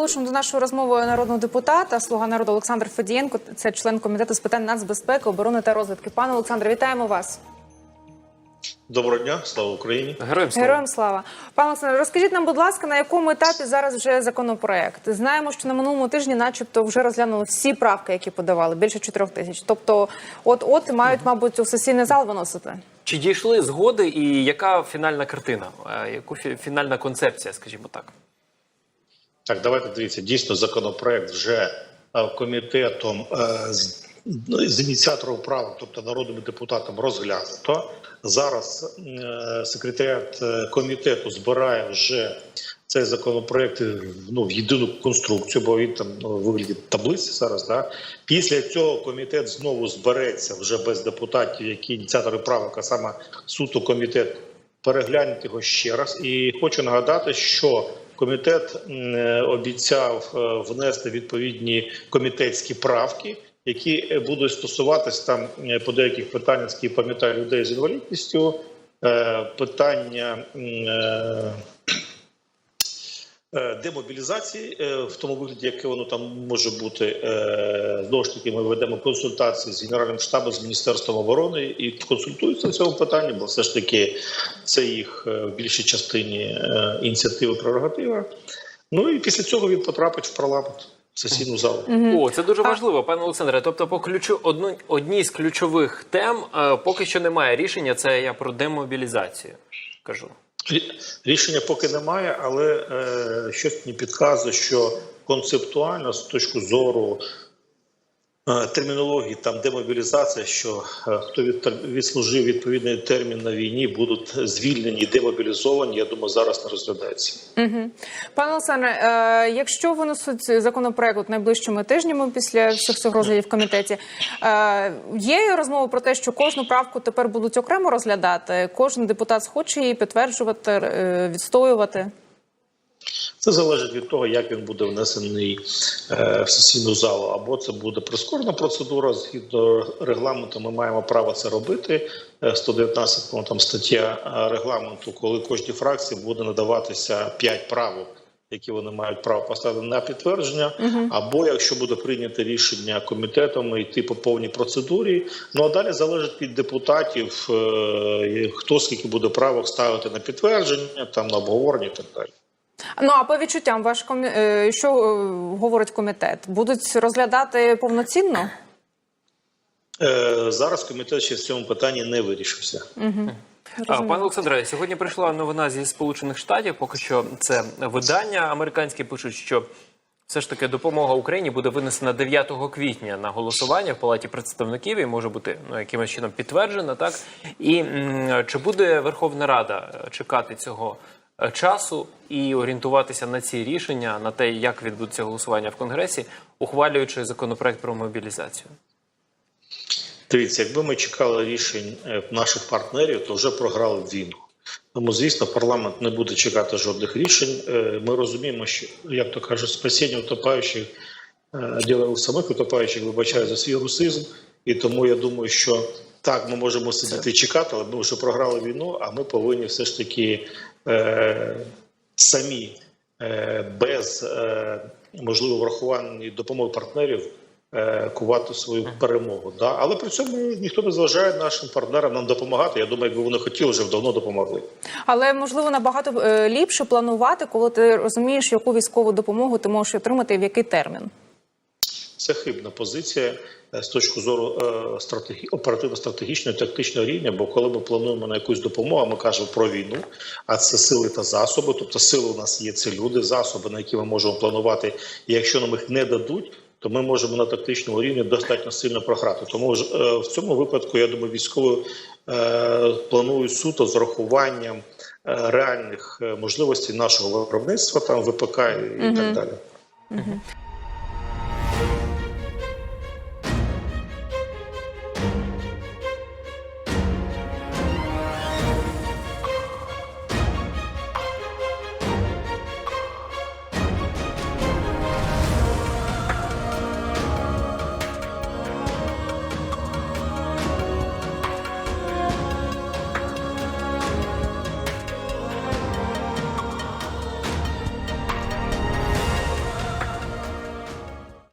залучимо до нашої розмови народного депутата, слуга народу Олександр Федієнко. Це член комітету з питань нацбезпеки, оборони та розвідки. Пане Олександре, вітаємо вас. Доброго дня, слава Україні. Героям слава. Героям слава. Пане Олександре, розкажіть нам, будь ласка, на якому етапі зараз вже законопроект? Знаємо, що на минулому тижні, начебто, вже розглянули всі правки, які подавали, більше 4 тисяч. Тобто, от от мають, мабуть, у сесійний зал виносити. Чи дійшли згоди, і яка фінальна картина? Е, Яку фі- фінальна концепція, скажімо так? Так, давайте дивіться. Дійсно, законопроект вже е, комітетом е, з, ну, з ініціатором права, тобто народним депутатом, розглянуто. Зараз е, секретаріат комітету збирає вже цей законопроект ну, в єдину конструкцію, бо він там ну, вигляді таблиці зараз. Да? Після цього комітет знову збереться вже без депутатів, які ініціатори права, а саме суто комітет переглянути його ще раз. І хочу нагадати, що комітет е, обіцяв е, внести відповідні комітетські правки, які е, будуть стосуватись там по деяких питаннях, які пам'ятаю людей з інвалідністю, питання. Е, Демобілізації е, в тому вигляді, яке воно там може бути, е, знову ж таки, ми ведемо консультації з генеральним штабом, з міністерством оборони і консультуються в цьому питанні, бо все ж таки це їх в більшій частині ініціатива прерогатива. Ну і після цього він потрапить в парламент сесійну залу. О, це дуже важливо, пане Олександре. Тобто, по ключу одну одній з ключових тем е, поки що немає рішення. Це я про демобілізацію кажу. Рі- Рішення поки немає, але е, щось мені підказує, що концептуально з точки зору термінології, там демобілізація, що е, хто від, відслужив відповідний термін на війні, будуть звільнені демобілізовані. Я думаю, зараз не розглядається. Пане Олександре, е, якщо винесуть законопроект найближчими тижнями після всіх цих розглядів в комітеті, е, є розмова про те, що кожну правку тепер будуть окремо розглядати. Кожен депутат схоче її підтверджувати, е, відстоювати. Це залежить від того, як він буде внесений е, в сесійну залу. Або це буде прискорена процедура. Згідно регламенту, ми маємо право це робити. Е, 119 ну, там стаття е, регламенту, коли кожній фракції буде надаватися 5 правок, які вони мають право поставити на підтвердження. Або якщо буде прийнято рішення комітетом йти по повній процедурі. Ну а далі залежить від депутатів, е, хто скільки буде правок ставити на підтвердження, там на обговорення і так далі. Ну а по відчуттям, ваш комі... е, що е, говорить комітет? Будуть розглядати повноцінно? Е, Зараз комітет ще в цьому питанні не вирішився. А, пане Олександре, сьогодні прийшла новина зі Сполучених Штатів. Поки що це видання американське пишуть, що все ж таки допомога Україні буде винесена 9 квітня на голосування в Палаті представників і може бути ну, якимось чином підтверджена. Так і м, чи буде Верховна Рада е, чекати цього часу і орієнтуватися на ці рішення, на те, як відбудеться голосування в Конгресі, ухвалюючи законопроект про мобілізацію? Дивіться, якби ми чекали рішень е, наших партнерів, то вже програли війну. Тому, звісно, парламент не буде чекати жодних рішень. Е, Ми розуміємо, що як то кажуть, спасіння утопаючих е, діло самих утопаючих вибачаю за свій русизм. І тому я думаю, що так, ми можемо сидіти і чекати, але ми вже програли війну, а ми повинні все ж таки е, самі е, без е, можливо врахування допомоги партнерів е, кувати свою перемогу. Да? Але при цьому ніхто не зважає нашим партнерам нам допомагати. Я думаю, якби вони хотіли, вже давно допомогли. Але можливо набагато е, ліпше планувати, коли ти розумієш, яку військову допомогу ти можеш отримати і в який термін. Це хибна позиція е, з точки зору е, стратегі... оперативно-стратегічного тактичного рівня. Бо коли ми плануємо на якусь допомогу, ми кажемо про війну, а це сили та засоби. Тобто сили у нас є це люди, засоби, на які ми можемо планувати. І якщо нам їх не дадуть, то ми можемо на тактичному рівні достатньо сильно програти. Тому ж е, в цьому випадку я думаю, військові планують суто з урахуванням е, реальних можливостей нашого виробництва, там ВПК і, і так далі.